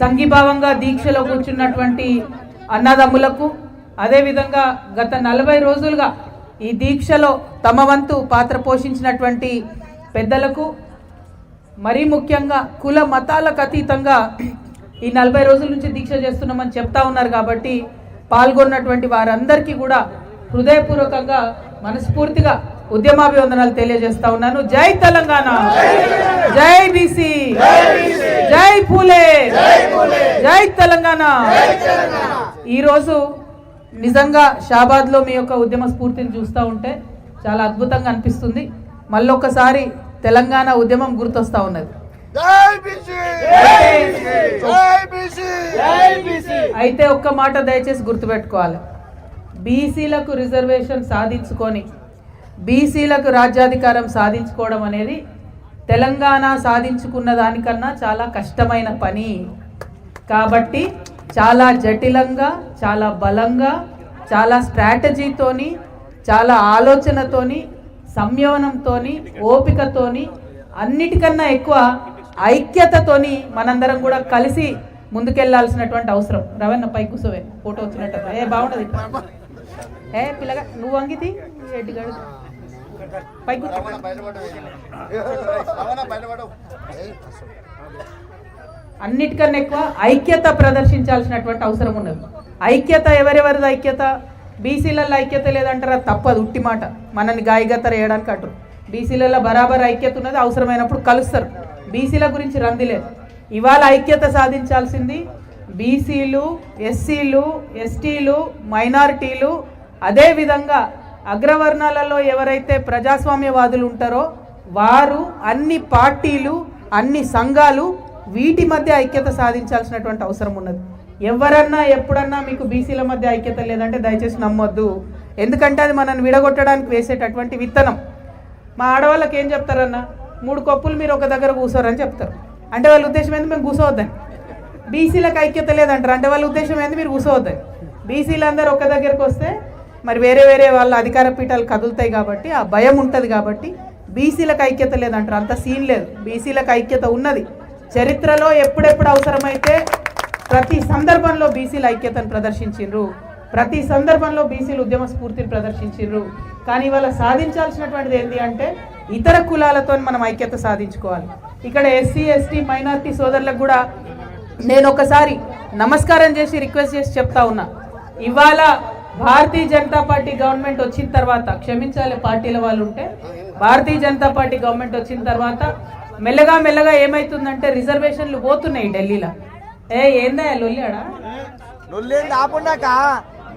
సంఘీభావంగా దీక్షలో కూర్చున్నటువంటి అన్నదమ్ములకు అదేవిధంగా గత నలభై రోజులుగా ఈ దీక్షలో తమ వంతు పాత్ర పోషించినటువంటి పెద్దలకు మరీ ముఖ్యంగా కుల మతాలకు అతీతంగా ఈ నలభై రోజుల నుంచి దీక్ష చేస్తున్నామని చెప్తా ఉన్నారు కాబట్టి పాల్గొన్నటువంటి వారందరికీ కూడా హృదయపూర్వకంగా మనస్ఫూర్తిగా ఉద్యమాభివందనాలు తెలియజేస్తా ఉన్నాను. జై తెలంగాణ! జై బీసీ! జై పూలే! జై తెలంగాణ! ఈరోజు నిజంగా షాబాద్లో మీ యొక్క ఉద్యమ స్ఫూర్తిని చూస్తూ ఉంటే చాలా అద్భుతంగా అనిపిస్తుంది. మళ్ళొక్కసారి తెలంగాణ ఉద్యమం గుర్తొస్తా ఉన్నది. జై బీసీ! జై బీసీ! జై బీసీ! అయితే ఒక్క మాట దయచేసి గుర్తుపెట్టుకోవాలి. బీసీలకు రిజర్వేషన్ సాధించుకొని బీసీలకు రాజ్యాధికారం సాధించుకోవడం అనేది తెలంగాణ సాధించుకున్న దానికన్నా చాలా కష్టమైన పని. కాబట్టి చాలా జటిలంగా చాలా బలంగా చాలా స్ట్రాటజీతోని చాలా ఆలోచనతోని సంయమనంతోని ఓపికతోని అన్నిటికన్నా ఎక్కువ ఐక్యతతోని మనందరం కూడా కలిసి ముందుకెళ్ళాల్సినటువంటి అవసరం. రవన్న పై కూసోవే ఫోటో వచ్చినట్టు. ఏ బాగుంటది. ఏ పిల్లగా నువ్వు అంగితి ఎడ్డిగాడు అన్నిటికన్నా ఎక్కువ ఐక్యత ప్రదర్శించాల్సినటువంటి అవసరం ఉన్నది. ఐక్యత ఎవరెవరిది ఐక్యత? బీసీలలో ఐక్యత లేదంటారా? తప్పదు ఉట్టి మాట. మనల్ని గాయగత్తర వేయడానికి అంటారు. బీసీలలో బరాబర్ ఐక్యత ఉన్నది అవసరమైనప్పుడు కలుస్తారు. బీసీల గురించి రంది లేదు. ఇవాళ ఐక్యత సాధించాల్సింది బీసీలు ఎస్సీలు ఎస్టీలు మైనారిటీలు అదేవిధంగా అగ్రవర్ణాలలో ఎవరైతే ప్రజాస్వామ్యవాదులు ఉంటారో వారు అన్ని పార్టీలు అన్ని సంఘాలు వీటి మధ్య ఐక్యత సాధించాల్సినటువంటి అవసరం ఉన్నది. ఎవరన్నా ఎప్పుడన్నా మీకు బీసీల మధ్య ఐక్యత లేదంటే దయచేసి నమ్మొద్దు. ఎందుకంటే అది మనల్ని విడగొట్టడానికి వేసేటటువంటి విత్తనం. మా ఆడవాళ్ళకి ఏం చెప్తారన్న మూడు కప్పులు మీరు ఒక దగ్గర కూర్చోరని చెప్తారు. అంటే వాళ్ళ ఉద్దేశం ఏంది? మేము కూర్చోవద్దని బీసీలకు ఐక్యత లేదంటారు. అంటే వాళ్ళ ఉద్దేశం ఏంది? మీరు కూర్చోవద్దని బీసీలందరూ ఒక దగ్గరకు వస్తే మరి వేరే వేరే వాళ్ళ అధికార పీఠాలు కదులుతాయి కాబట్టి ఆ భయం ఉంటుంది కాబట్టి బీసీలకు ఐక్యత లేదంటారు. అంత సీన్ లేదు. బీసీలకు ఐక్యత ఉన్నది. చరిత్రలో ఎప్పుడెప్పుడు అవసరమైతే ప్రతి సందర్భంలో బీసీల ఐక్యతను ప్రదర్శించిండ్రు. ప్రతి సందర్భంలో బీసీలు ఉద్యమ స్ఫూర్తిని ప్రదర్శించిండ్రు. కానీ ఇవాళ సాధించాల్సినటువంటిది ఏంటి అంటే ఇతర కులాలతో మనం ఐక్యత సాధించుకోవాలి. ఇక్కడ ఎస్సీ ఎస్టీ మైనార్టీ సోదరులకు కూడా నేను ఒకసారి నమస్కారం చేసి రిక్వెస్ట్ చేసి చెప్తా ఉన్నా. ఇవాళ భారతీయ జనతా పార్టీ గవర్నమెంట్ వచ్చిన తర్వాత క్షమించాలి పార్టీల వాళ్ళు ఉంటే భారతీయ జనతా పార్టీ గవర్నమెంట్ వచ్చిన తర్వాత మెల్లగా మెల్లగా ఏమైతుందంటే రిజర్వేషన్లు పోతున్నాయి ఢిల్లీలో. ఏ ఏందా లొల్లాడా? లొల్లేం ఆపుండాక?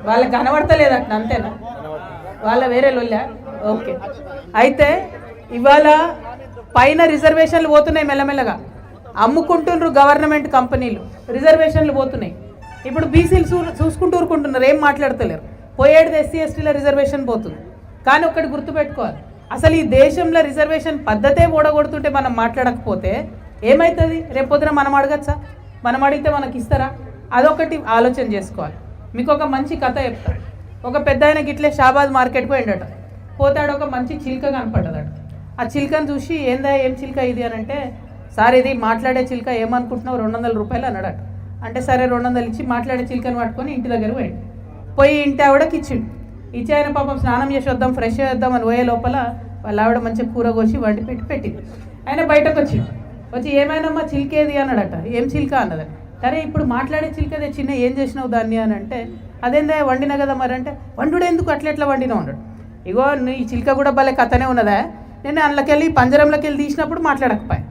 వాళ్ళకి కనబడతలేదు అట్లా అంతేనా? వాళ్ళ వేరే లొల్లా? ఓకే. అయితే ఇవాళ పైన రిజర్వేషన్లు పోతున్నాయి మెల్లమెల్లగా. అమ్ముకుంటుండ్రు గవర్నమెంట్ కంపెనీలు. రిజర్వేషన్లు పోతున్నాయి. ఇప్పుడు బీసీలు చూ చూసుకుంటూ ఊరుకుంటున్నారు ఏం మాట్లాడతలేరు. పోయేది ఎస్సీ ఎస్టీల రిజర్వేషన్ పోతుంది. కానీ ఒక్కటి గుర్తుపెట్టుకోవాలి. అసలు ఈ దేశంలో రిజర్వేషన్ పద్ధతే ఓడగొడుతుంటే మనం మాట్లాడకపోతే ఏమవుతుంది రేపొద్దున మనం అడగచ్చా? మనం అడిగితే మనకి ఇస్తారా? అదొకటి ఆలోచన చేసుకోవాలి. మీకు ఒక మంచి కథ చెప్తా. ఒక పెద్ద ఆయనకి ఇట్లే షాబాద్ మార్కెట్కి పోయిండట పోతాడు ఒక మంచి చిలుక కనపడ్డదట. ఆ చిలుకను చూసి ఏందా ఏం చిలుక ఇది? అని అంటే సార్ ఇది మాట్లాడే చిలుక ఏమనుకుంటున్నావు? రెండు వందల రూపాయలు అన్నాడట. అంటే సరే రెండు వందలు ఇచ్చి మాట్లాడే చిలుకను పట్టుకొని ఇంటి దగ్గర పోయాడు. పోయి ఇంటి ఆవిడకి ఇచ్చిండు. ఇచ్చి ఆయన పాపం స్నానం చేసి వద్దాం ఫ్రెష్ చేద్దాం అని పోయే లోపల వాళ్ళ ఆవిడ మంచిగా కూర కోసి వండి పెట్టి పెట్టింది. ఆయన బయటకు వచ్చిండు. వచ్చి ఏమైనామ్మా చిలికేది అన్నాడట. ఏం చిలిక అన్నది. సరే ఇప్పుడు మాట్లాడే చిలికదే చిన్న ఏం చేసినావు దాన్ని అని అంటే అదేందే వండినా కదా మరి అంటే వండుడు ఎందుకు? అట్లా ఎట్లా వండినావు అన్నాడు. ఇగో నీ చిలుక కూడా భలే కథనే ఉన్నదా? నేను అందులోకెళ్ళి పంజరంలోకి వెళ్ళి తీసినప్పుడు మాట్లాడకపోయా.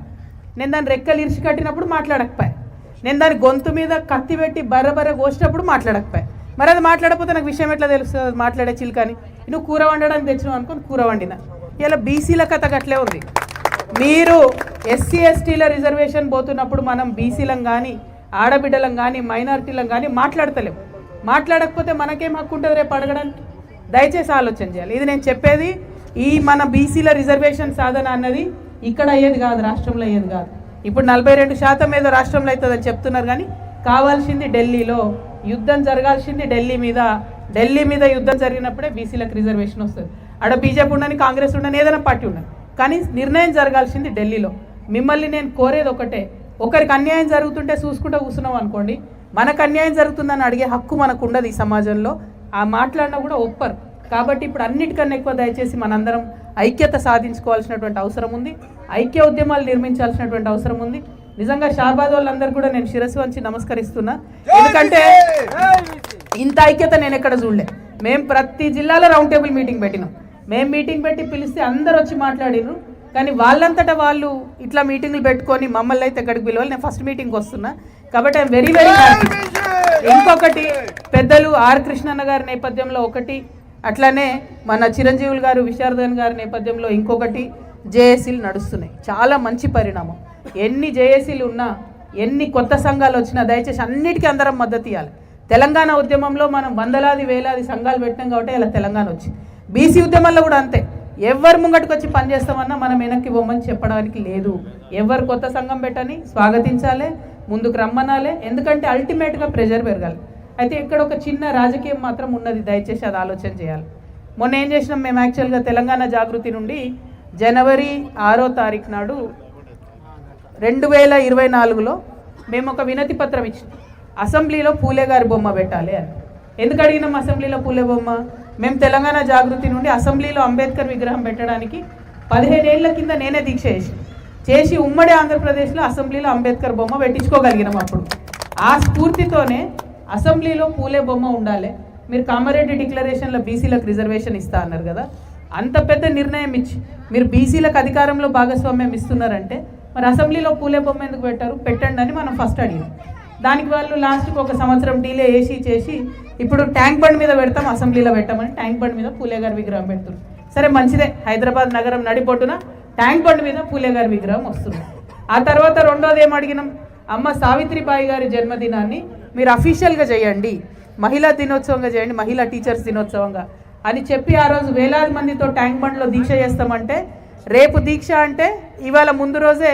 నేను దాన్ని రెక్కలు ఇరిచి కట్టినప్పుడు మాట్లాడకపోయా. నేను దాని గొంతు మీద కత్తి పెట్టి బర్ర బర్ర కోసినప్పుడు మాట్లాడకపోయా. మరి అది మాట్లాడకపోతే నాకు విషయం ఎట్లా తెలుస్తుంది? అది మాట్లాడే చిలుకని. నువ్వు కూర వండడానికి తెచ్చినావు అనుకుని కూర వండిన. ఇలా బీసీల కథ అట్లే ఉంది. మీరు ఎస్సీ ఎస్టీల రిజర్వేషన్ పోతున్నప్పుడు మనం బీసీలం కానీ ఆడబిడ్డలం కానీ మైనారిటీలం కానీ మాట్లాడతలేం. మాట్లాడకపోతే మనకేం హక్కు ఉంటుంది రేపు అడగడానికి? దయచేసి ఆలోచన చేయాలి. ఇది నేను చెప్పేది ఈ మన బీసీల రిజర్వేషన్ సాధన అన్నది ఇక్కడ అయ్యేది కాదు రాష్ట్రంలో అయ్యేది కాదు. ఇప్పుడు నలభై రెండు శాతం ఏదో రాష్ట్రంలో అవుతుందని చెప్తున్నారు కానీ కావాల్సింది ఢిల్లీలో యుద్ధం జరగాల్సింది ఢిల్లీ మీద. ఢిల్లీ మీద యుద్ధం జరిగినప్పుడే బీసీలకు రిజర్వేషన్ వస్తుంది. ఆడ బీజేపీ ఉండని కాంగ్రెస్ ఉండని ఏదైనా పార్టీ ఉండదు కానీ నిర్ణయం జరగాల్సింది ఢిల్లీలో. మిమ్మల్ని నేను కోరేది ఒకటే ఒకరికి అన్యాయం జరుగుతుంటే చూసుకుంటూ కూర్చున్నాం అనుకోండి మనకు అన్యాయం జరుగుతుందని అడిగే హక్కు మనకు ఉండదు ఈ సమాజంలో. ఆ మాట్లాడినా కూడా ఒప్పరు. కాబట్టి ఇప్పుడు అన్నిటికన్నా ఎక్కువ దయచేసి మనందరం ఐక్యత సాధించుకోవాల్సినటువంటి అవసరం ఉంది. ఐక్య ఉద్యమాలు నిర్మించాల్సినటువంటి అవసరం ఉంది. నిజంగా షాబాద్ వాళ్ళందరూ కూడా నేను శిరస్సు వంచి నమస్కరిస్తున్నా. ఎందుకంటే ఇంత ఐక్యత నేను ఎక్కడ చూడలే. మేము ప్రతి జిల్లాలో రౌండ్ టేబుల్ మీటింగ్ పెట్టినాం. మేము మీటింగ్ పెట్టి పిలిస్తే అందరు వచ్చి మాట్లాడినారు కానీ వాళ్ళంతటా వాళ్ళు ఇట్లా మీటింగ్లు పెట్టుకొని మమ్మల్ని అయితే ఎక్కడికి పిలవాలి? నేను ఫస్ట్ మీటింగ్కి వస్తున్నా. కాబట్టి ఐఎమ్ వెరీ వెరీ హ్యాపీ ఇంకొకటి పెద్దలు ఆర్ కృష్ణన్న గారి నేపథ్యంలో ఒకటి అట్లానే మన చిరంజీవులు గారు విశారదన్ గారి నేపథ్యంలో ఇంకొకటి జేఏసీలు నడుస్తున్నాయి. చాలా మంచి పరిణామం. ఎన్ని జేఏసీలు ఉన్నా ఎన్ని కొత్త సంఘాలు వచ్చినా దయచేసి అన్నిటికీ అందరం మద్దతు ఇవ్వాలి. తెలంగాణ ఉద్యమంలో మనం వందలాది వేలాది సంఘాలు పెట్టినాం కాబట్టి ఇలా తెలంగాణ వచ్చి బీసీ ఉద్యమంలో కూడా అంతే. ఎవరు ముంగటికి వచ్చి పనిచేస్తామన్నా మనం వెనక్కి పోమని చెప్పడానికి లేదు. ఎవరు కొత్త సంఘం పెట్టని స్వాగతించాలి ముందుకు రమ్మనాలే. ఎందుకంటే అల్టిమేట్గా ప్రెషర్ పెరగాలి. అయితే ఇక్కడ ఒక చిన్న రాజకీయం మాత్రం ఉన్నది. దయచేసి అది ఆలోచన చేయాలి. మొన్న ఏం చేసినాం? మేము యాక్చువల్గా తెలంగాణ జాగృతి నుండి జనవరి ఆరో తారీఖు నాడు రెండు వేల ఇరవై నాలుగులో మేము ఒక వినతి పత్రం ఇచ్చినాం. అసెంబ్లీలో పూలే గారి బొమ్మ పెట్టాలి అని. ఎందుకు అడిగినాం అసెంబ్లీలో పూలే బొమ్మ? మేము తెలంగాణ జాగృతి నుండి అసెంబ్లీలో అంబేద్కర్ విగ్రహం పెట్టడానికి పదిహేనేళ్ళ కింద నేనే దీక్ష చేసి చేసి ఉమ్మడి ఆంధ్రప్రదేశ్లో అసెంబ్లీలో అంబేద్కర్ బొమ్మ పెట్టించుకోగలిగినాం అప్పుడు. ఆ స్ఫూర్తితోనే అసెంబ్లీలో పూలే బొమ్మ ఉండాలి. మీరు కామారెడ్డి డిక్లరేషన్లో బీసీలకు రిజర్వేషన్ ఇస్తా అన్నారు కదా. అంత పెద్ద నిర్ణయం ఇచ్చి మీరు బీసీలకు అధికారంలో భాగస్వామ్యం ఇస్తున్నారంటే మరి అసెంబ్లీలో పూలే బొమ్మ ఎందుకు పెట్టారు? పెట్టండి అని మనం ఫస్ట్ అడిగాం. దానికి వాళ్ళు లాస్ట్కి ఒక సంవత్సరం డీలే వేసి చేసి ఇప్పుడు ట్యాంక్ బండ్ మీద పెడతాం అసెంబ్లీలో పెట్టామని ట్యాంక్ బండ్ మీద పూలే గారి విగ్రహం పెడుతున్నారు. సరే మంచిదే. హైదరాబాద్ నగరం నడిపొట్టున ట్యాంక్ బండ్ మీద పూలే గారి విగ్రహం వస్తుంది. ఆ తర్వాత రెండోది ఏం అడిగినాం? అమ్మ సావిత్రిబాయి గారి జన్మదినాన్ని మీరు అఫీషియల్గా చేయండి. మహిళా దినోత్సవంగా చేయండి. మహిళా టీచర్స్ దినోత్సవంగా. అని చెప్పి ఆ రోజు వేలాది మందితో ట్యాంక్ బండ్లో దీక్ష చేస్తామంటే రేపు దీక్ష అంటే ఇవాళ ముందు రోజే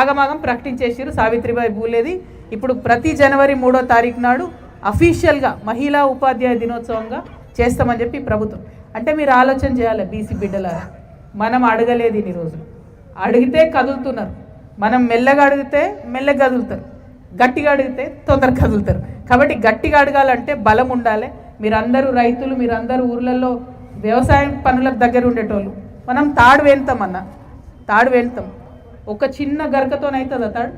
ఆగమాగం ప్రకటించేసారు సావిత్రిబాయి పూలేది ఇప్పుడు ప్రతి జనవరి మూడో తారీఖు నాడు అఫీషియల్గా మహిళా ఉపాధ్యాయ దినోత్సవంగా చేస్తామని చెప్పి ప్రభుత్వం. అంటే మీరు ఆలోచన చేయాలి బీసీ బిడ్డల మనం అడగలేదు ఇన్ని రోజులు. అడిగితే కదులుతున్నారు. మనం మెల్లగా అడిగితే మెల్లగా కదులుతారు. గట్టిగా అడిగితే తొందరగా కదులుతారు. కాబట్టి గట్టిగా అడగాలంటే బలం ఉండాలి. మీరందరూ రైతులు మీరందరూ ఊర్లలో వ్యవసాయం పనులకు దగ్గర ఉండేటోళ్ళు. మనం తాడు వేలుతాం అన్న. తాడు వెళ్తాం ఒక చిన్న గరకతోనవుతుంది తాడు.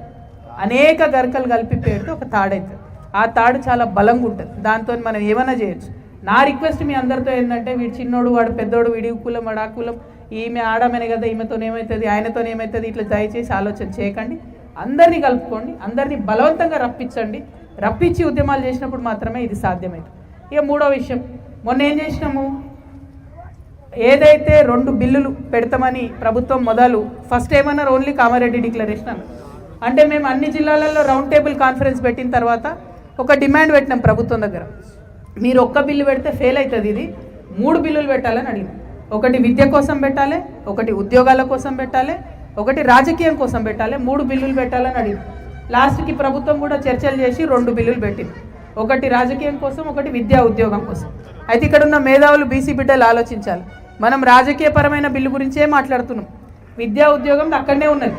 అనేక గరకలు కలిపి పెడితే ఒక తాడు అవుతుంది ఆ తాడు చాలా బలంగా ఉంటుంది. దాంతో మనం ఏమైనా చేయొచ్చు. నా రిక్వెస్ట్ మీ అందరితో ఏంటంటే వీడు చిన్నోడు వాడు పెద్దోడు వీడి కులం వాడు ఆ కులం ఈమె ఆడమనే కదా ఈమెతో ఏమవుతుంది ఆయనతో ఏమవుతుంది ఇట్లా దయచేసి ఆలోచన చేయకండి. అందరినీ కలుపుకోండి అందరినీ బలవంతంగా రప్పించండి. రప్పించి ఉద్యమాలు చేసినప్పుడు మాత్రమే ఇది సాధ్యమవుతుంది ఇక మూడో విషయం. మొన్న ఏం చేసినాము? ఏదైతే రెండు బిల్లులు పెడతామని ప్రభుత్వం మొదలు ఫస్ట్ ఏమన్నారు? ఓన్లీ కామారెడ్డి డిక్లరేషన్ అన్నారు. అంటే మేము అన్ని జిల్లాలలో రౌండ్ టేబుల్ కాన్ఫరెన్స్ పెట్టిన తర్వాత ఒక డిమాండ్ పెట్టినాం ప్రభుత్వం దగ్గర. మీరు ఒక్క బిల్లు పెడితే ఫెయిల్ అవుతుంది ఇది. మూడు బిల్లులు పెట్టాలని అడిగినాం. ఒకటి విద్య కోసం పెట్టాలి ఒకటి ఉద్యోగాల కోసం పెట్టాలి ఒకటి రాజకీయం కోసం పెట్టాలి మూడు బిల్లులు పెట్టాలని అడిగింది లాస్ట్కి ప్రభుత్వం కూడా చర్చలు చేసి రెండు బిల్లులు పెట్టింది. ఒకటి రాజకీయం కోసం ఒకటి విద్యా ఉద్యోగం కోసం. అయితే ఇక్కడ ఉన్న మేధావులు బీసీ బిడ్డలు ఆలోచించాలి. మనం రాజకీయపరమైన బిల్లు గురించే మాట్లాడుతున్నాం. విద్యా ఉద్యోగం అక్కడనే ఉన్నది.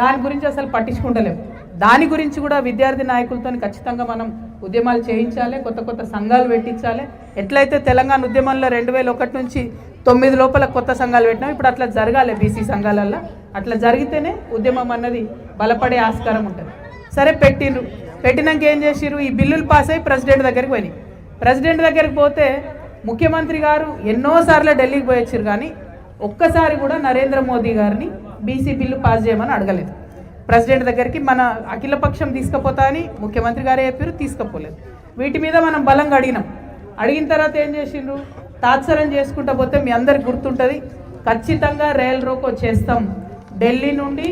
దాని గురించి అసలు పట్టించుకుంటలేము దాని గురించి కూడా విద్యార్థి నాయకులతో ఖచ్చితంగా మనం ఉద్యమాలు చేయించాలి కొత్త కొత్త సంఘాలు పెట్టించాలి. ఎట్లయితే తెలంగాణ ఉద్యమంలో రెండు వేల ఒకటి నుంచి తొమ్మిది లోపల కొత్త సంఘాలు పెట్టినాం ఇప్పుడు అట్లా జరగాలి బీసీ సంఘాలల్లో. అట్లా జరిగితేనే ఉద్యమం అన్నది బలపడే ఆస్కారం ఉంటుంది. సరే పెట్టిండ్రు. పెట్టినాక ఏం చేసిర్రు? ఈ బిల్లులు పాస్ అయ్యి ప్రెసిడెంట్ దగ్గరికి పోయినాయి. ప్రెసిడెంట్ దగ్గరికి పోతే ముఖ్యమంత్రి గారు ఎన్నోసార్లు ఢిల్లీకి పోయొచ్చారు కానీ ఒక్కసారి కూడా నరేంద్ర మోదీ గారిని బీసీ బిల్లు పాస్ చేయమని అడగలేదు. ప్రెసిడెంట్ దగ్గరికి మన అఖిలపక్షం తీసుకుపోతా అని ముఖ్యమంత్రి గారే చెప్పారు తీసుకుపోలేదు. వీటి మీద మనం బలంగా అడిగినాం. అడిగిన తర్వాత ఏం చేసిండ్రు తాత్సరం చేసుకుంటా పోతే మీ అందరికి గుర్తుంటుంది ఖచ్చితంగా రైల్ రోకో చేస్తాం. ఢిల్లీ నుండి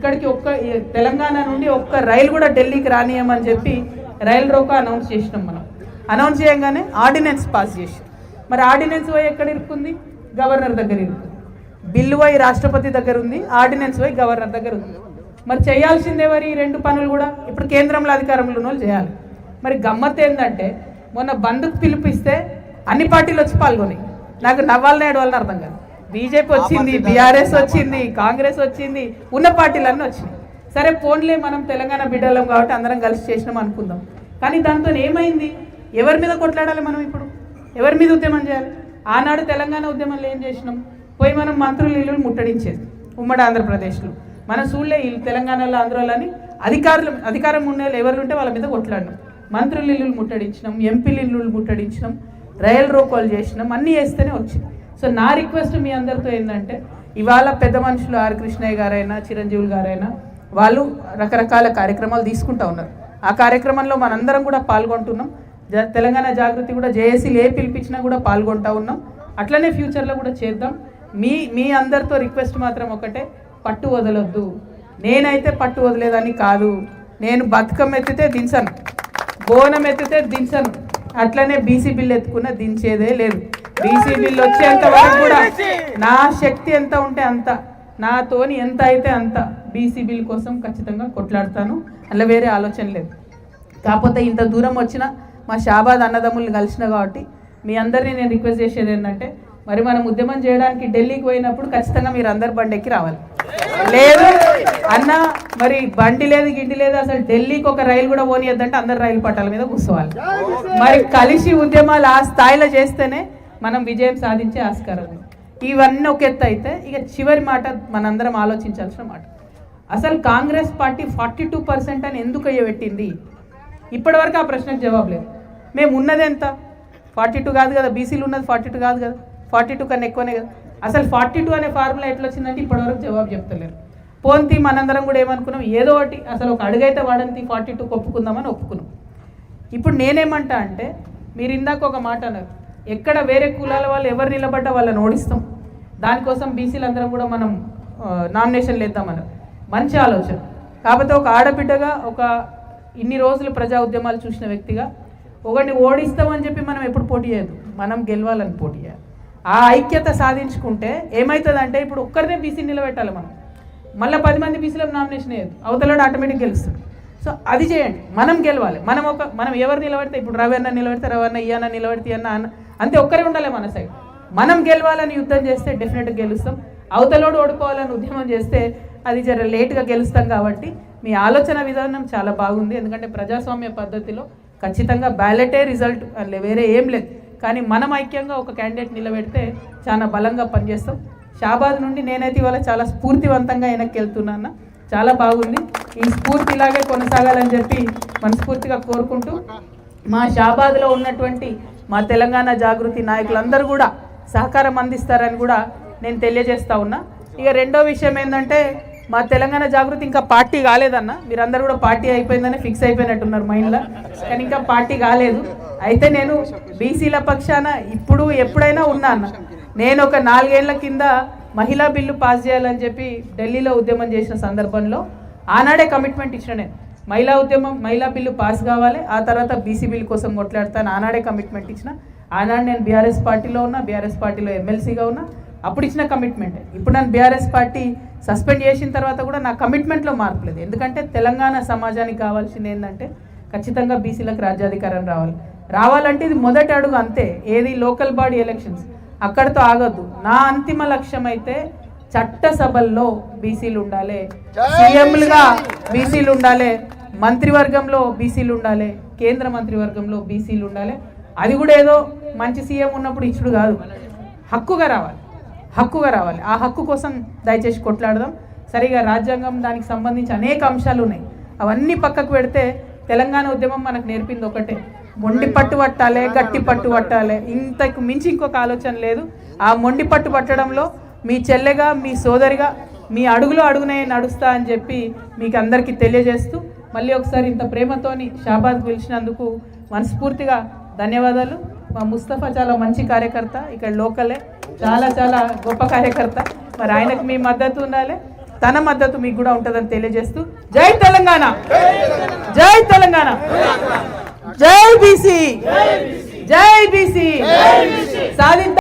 ఇక్కడికి ఒక్క తెలంగాణ నుండి ఒక్క రైలు కూడా ఢిల్లీకి రానియమని చెప్పి రైల్ రోకో అనౌన్స్ చేసినాం మనం. అనౌన్స్ చేయగానే ఆర్డినెన్స్ పాస్ చేసి మరి ఆర్డినెన్స్ వై ఎక్కడ ఇరుక్కుంది? గవర్నర్ దగ్గర ఇరుక్కుంది. బిల్లు వై రాష్ట్రపతి దగ్గర ఉంది ఆర్డినెన్స్ వై గవర్నర్ దగ్గర ఉంది. మరి చేయాల్సిందే మరి ఈ రెండు పనులు కూడా ఇప్పుడు కేంద్రంలో అధికారంలో ఉన్న వాళ్ళు చేయాలి. మరి గమ్మత్ ఏంటంటే మొన్న బంధుకు పిలిపిస్తే అన్ని పార్టీలు వచ్చి పాల్గొని నాకు నవ్వాలని ఏడవాలని అర్థం కాదు. బీజేపీ వచ్చింది బీఆర్ఎస్ వచ్చింది కాంగ్రెస్ వచ్చింది ఉన్న పార్టీలన్నీ వచ్చినాయి. సరే ఫోన్లే మనం తెలంగాణ బిడ్డలం కాబట్టి అందరం కలిసి చేసినాం అనుకుందాం. కానీ దాంతో ఏమైంది? ఎవరి మీద కొట్లాడాలి మనం ఇప్పుడు? ఎవరి మీద ఉద్యమం చేయాలి? ఆనాడు తెలంగాణ ఉద్యమంలో ఏం చేసినాం? పోయి మనం మంత్రులు ఇల్లు ముట్టడించేది ఉమ్మడి ఆంధ్రప్రదేశ్లో. మన సూళ్ళే ఇల్లు తెలంగాణలో ఆంధ్రాలని అధికారులు అధికారం ఉండే వాళ్ళు ఎవరు ఉంటే వాళ్ళ మీద కొట్లాడినాం. మంత్రులు ఇల్లు ముట్టడించినాం ఎంపీలు ఇల్లు ముట్టడించినాం రైల్ రోకోలు చేసినాం అన్నీ చేస్తేనే వచ్చింది సో నా రిక్వెస్ట్ మీ అందరితో ఏంటంటే ఇవాళ పెద్ద మనుషులు ఆర్ కృష్ణయ్య గారైనా చిరంజీవులు గారైనా వాళ్ళు రకరకాల కార్యక్రమాలు తీసుకుంటా ఉన్నారు. ఆ కార్యక్రమంలో మనందరం కూడా పాల్గొంటున్నాం. జ తెలంగాణ జాగృతి కూడా జేఏసీలు ఏ పిలిపించినా కూడా పాల్గొంటా ఉన్నాం. అట్లనే ఫ్యూచర్లో కూడా చేద్దాం. మీ మీ అందరితో రిక్వెస్ట్ మాత్రం ఒకటే పట్టు వదలొద్దు. నేనైతే పట్టు వదిలేదని కాదు. నేను బతుకం ఎత్తితే దించను. బోనం ఎత్తితే దించను. అట్లనే బీసీ బిల్ ఎత్తుకున్న దించేదే లేదు. బీసీ బిల్ వచ్చేంత వరకు కూడా నా శక్తి ఎంత ఉంటే అంత నాతోని ఎంత అయితే అంత బీసీ బిల్ కోసం ఖచ్చితంగా కొట్లాడతాను. అలా వేరే ఆలోచన లేదు. కాకపోతే ఇంత దూరం వచ్చిన మా షాబాద్ అన్నదమ్ముల్ని కలిసిన కాబట్టి మీ అందరినీ నేను రిక్వెస్ట్ చేసేది ఏంటంటే మరి మనం ఉద్యమం చేయడానికి ఢిల్లీకి పోయినప్పుడు ఖచ్చితంగా మీరు అందరు బండి ఎక్కి రావాలి. లేదు అన్న మరి బండి లేదు గిండి లేదు అసలు ఢిల్లీకి ఒక రైలు కూడా పోనీయద్దంటే అందరు రైలు పట్టాల మీద కూర్చోవాలి. మరి కలిసి ఉద్యమాలు ఆ స్థాయిలో చేస్తేనే మనం విజయం సాధించే ఆస్కారం ఉంది ఇవన్నీ ఒక ఎత్తు అయితే ఇక చివరి మాట మనందరం ఆలోచించాల్సిన మాట. అసలు Congress party forty two percent అని ఎందుకు అయ్యబెట్టింది? ఇప్పటివరకు ఆ ప్రశ్నకు జవాబు లేదు. మేము ఉన్నది ఎంత? ఫార్టీ టూ కాదు కదా. బీసీలు ఉన్నది ఫార్టీ టూ కాదు కదా. ఫార్టీ టూ కన్నా ఎక్కువనే కదా. అసలు ఫార్టీ టూ అనే ఫార్ములా ఎట్లా వచ్చిందంటే ఇప్పటివరకు జవాబు చెప్తలేరు. పోంతి మనందరం కూడా ఏమనుకున్నాం? ఏదో ఒకటి అసలు ఒక అడుగైతే వాడంతి ఫార్టీ టూ ఒప్పుకుందామని ఒప్పుకున్నాం. ఇప్పుడు నేనేమంటా అంటే మీరు ఇందాక ఒక మాట అన్నారు. ఎక్కడ వేరే కులాల వాళ్ళు ఎవరు నిలబడ్డా వాళ్ళని ఓడిస్తాం. దానికోసం బీసీలందరం కూడా మనం నామినేషన్లు వేద్దామని. మంచి ఆలోచన. కాకపోతే ఒక ఆడబిడ్డగా ఒక ఇన్ని రోజులు ప్రజా ఉద్యమాలు చూసిన వ్యక్తిగా ఒకరిని ఓడిస్తామని చెప్పి మనం ఎప్పుడు పోటీ చేయదు మనం గెలవాలని పోటీ చేయాలి. ఆ ఐక్యత సాధించుకుంటే ఏమవుతుందంటే ఇప్పుడు ఒక్కరినే బీసీ నిలబెట్టాలి మనం. మళ్ళీ పది మంది బీసీలకు నామినేషన్ వేయదు అవతలాడు ఆటోమేటిక్ గెలుస్తాడు. సో అది చేయండి. మనం గెలవాలి. మనం ఒక మనం ఎవరు నిలబడితే ఇప్పుడు రవి అన్న నిలబడితే రవి అన్న ఈ అన్న నిలబడితే అన్న అన్న. అంతే ఒక్కరే ఉండాలి మన సైడ్ మనం గెలవాలని యుద్ధం చేస్తే డెఫినెట్గా గెలుస్తాం. అవతలోడు ఓడిపోవాలని ఉద్యమం చేస్తే అది జర లేట్గా గెలుస్తాం కాబట్టి మీ ఆలోచన విధానం చాలా బాగుంది. ఎందుకంటే ప్రజాస్వామ్య పద్ధతిలో ఖచ్చితంగా బ్యాలెటే రిజల్ట్ వేరే ఏం లేదు. కానీ మనం ఐక్యంగా ఒక క్యాండిడేట్ నిలబెడితే చాలా బలంగా పనిచేస్తాం. షాబాద్ నుండి నేనైతే ఇవాళ చాలా స్ఫూర్తివంతంగా వెనక్కి వెళ్తున్నాను చాలా బాగుంది. ఈ స్ఫూర్తి ఇలాగే కొనసాగాలని చెప్పి మనస్ఫూర్తిగా కోరుకుంటూ మా షాబాద్లో ఉన్నటువంటి మా తెలంగాణ జాగృతి నాయకులందరూ కూడా సహకారం అందిస్తారని కూడా నేను తెలియజేస్తా ఉన్నా. ఇక రెండో విషయం ఏంటంటే మా తెలంగాణ జాగృతి ఇంకా పార్టీ కాలేదన్న. మీరందరూ కూడా పార్టీ అయిపోయిందని ఫిక్స్ అయిపోయినట్టున్నారు మైండ్లో. కానీ ఇంకా పార్టీ కాలేదు. అయితే నేను బీసీల పక్షాన ఇప్పుడు ఎప్పుడైనా ఉన్నా అన్న. నేను ఒక నాలుగేళ్ళ కింద మహిళా బిల్లు పాస్ చేయాలని చెప్పి ఢిల్లీలో ఉద్యమం చేసిన సందర్భంలో ఆనాడే కమిట్మెంట్ ఇచ్చిన నేను మహిళా ఉద్యమం మహిళా బిల్లు పాస్ కావాలి ఆ తర్వాత బీసీ బిల్ కోసం కొట్లాడతాను ఆనాడే కమిట్మెంట్ ఇచ్చిన. ఆనాడు నేను బీఆర్ఎస్ పార్టీలో ఉన్నా బీఆర్ఎస్ పార్టీలో ఎమ్మెల్సీగా ఉన్నా అప్పుడు ఇచ్చిన కమిట్మెంట్. ఇప్పుడు నన్ను బీఆర్ఎస్ పార్టీ సస్పెండ్ చేసిన తర్వాత కూడా నా కమిట్మెంట్లో మార్పు లేదు. ఎందుకంటే తెలంగాణ సమాజానికి కావాల్సింది ఏంటంటే ఖచ్చితంగా బీసీలకు రాజ్యాధికారం రావాలి. రావాలంటే ఇది మొదటి అడుగు అంతే. ఏది లోకల్ బాడీ ఎలక్షన్స్. అక్కడితో ఆగొద్దు. నా అంతిమ లక్ష్యం అయితే చట్టసభల్లో బీసీలు ఉండాలి సీఎంలుగా బీసీలు ఉండాలి మంత్రివర్గంలో బీసీలు ఉండాలి కేంద్ర మంత్రివర్గంలో బీసీలు ఉండాలి అది కూడా ఏదో మంచి సీఎం ఉన్నప్పుడు ఇచ్చుడు కాదు. హక్కుగా రావాలి. హక్కుగా రావాలి. ఆ హక్కు కోసం దయచేసి కొట్లాడదాం. సరిగా రాజ్యాంగం దానికి సంబంధించి అనేక అంశాలు ఉన్నాయి అవన్నీ పక్కకు పెడితే తెలంగాణ ఉద్యమం మనకు నేర్పింది ఒకటే. మొండి పట్టు పట్టాలి గట్టి పట్టు పట్టాలి. ఇంతకు మించి ఇంకొక ఆలోచన లేదు. ఆ మొండి పట్టు పట్టడంలో మీ చెల్లెగా మీ సోదరిగా మీ అడుగులో అడుగునే నడుస్తా అని చెప్పి మీకు అందరికీ తెలియజేస్తూ మళ్ళీ ఒకసారి ఇంత ప్రేమతోని షాబాద్ పిలిచినందుకు మనస్ఫూర్తిగా ధన్యవాదాలు. మా ముస్తఫా చాలా మంచి కార్యకర్త ఇక్కడ లోకలే. చాలా చాలా గొప్ప కార్యకర్త. మరి ఆయనకు మీ మద్దతు ఉండాలి. తన మద్దతు మీకు కూడా ఉంటుందని తెలియజేస్తూ జై తెలంగాణ! జై తెలంగాణ! జై బీసీ. జై బీసీ. సాధిద్దాం